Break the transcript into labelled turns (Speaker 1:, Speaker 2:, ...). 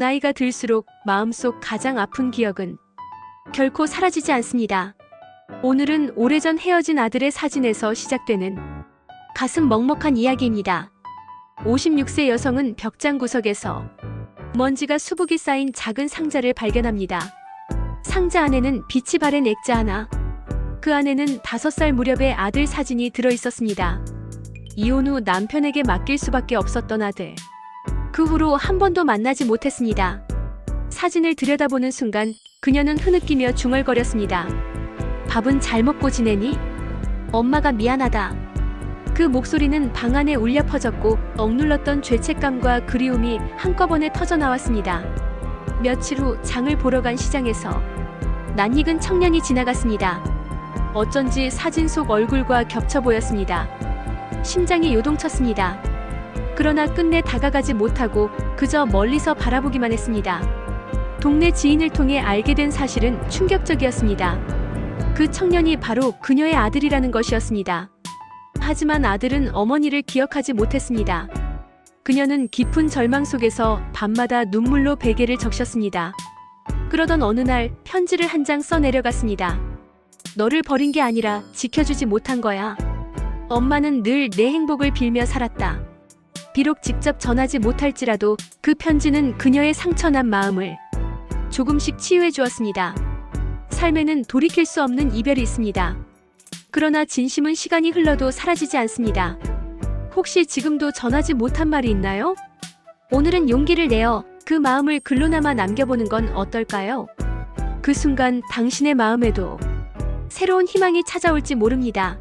Speaker 1: 나이가 들수록 마음속 가장 아픈 기억은 결코 사라지지 않습니다. 오늘은 오래전 헤어진 아들의 사진에서 시작되는 가슴 먹먹한 이야기입니다. 56세 여성은 벽장 구석에서 먼지가 수북이 쌓인 작은 상자를 발견합니다. 상자 안에는 빛이 바랜 액자 하나, 그 안에는 다섯 살 무렵의 아들 사진이 들어 있었습니다. 이혼 후 남편에게 맡길 수밖에 없었던 아들. 그 후로 한 번도 만나지 못했습니다. 사진을 들여다보는 순간 그녀는 흐느끼며 중얼거렸습니다. 밥은 잘 먹고 지내니? 엄마가 미안하다. 그 목소리는 방 안에 울려 퍼졌고 억눌렀던 죄책감과 그리움이 한꺼번에 터져 나왔습니다. 며칠 후 장을 보러 간 시장에서 낯익은 청년이 지나갔습니다. 어쩐지 사진 속 얼굴과 겹쳐 보였습니다. 심장이 요동쳤습니다. 그러나 끝내 다가가지 못하고 그저 멀리서 바라보기만 했습니다. 동네 지인을 통해 알게 된 사실은 충격적이었습니다. 그 청년이 바로 그녀의 아들이라는 것이었습니다. 하지만 아들은 어머니를 기억하지 못했습니다. 그녀는 깊은 절망 속에서 밤마다 눈물로 베개를 적셨습니다. 그러던 어느 날 편지를 한 장 써 내려갔습니다. 너를 버린 게 아니라 지켜주지 못한 거야. 엄마는 늘 내 행복을 빌며 살았다. 비록 직접 전하지 못할지라도 그 편지는 그녀의 상처난 마음을 조금씩 치유해 주었습니다. 삶에는 돌이킬 수 없는 이별이 있습니다. 그러나 진심은 시간이 흘러도 사라지지 않습니다. 혹시 지금도 전하지 못한 말이 있나요? 오늘은 용기를 내어 그 마음을 글로나마 남겨보는 건 어떨까요? 그 순간 당신의 마음에도 새로운 희망이 찾아올지 모릅니다.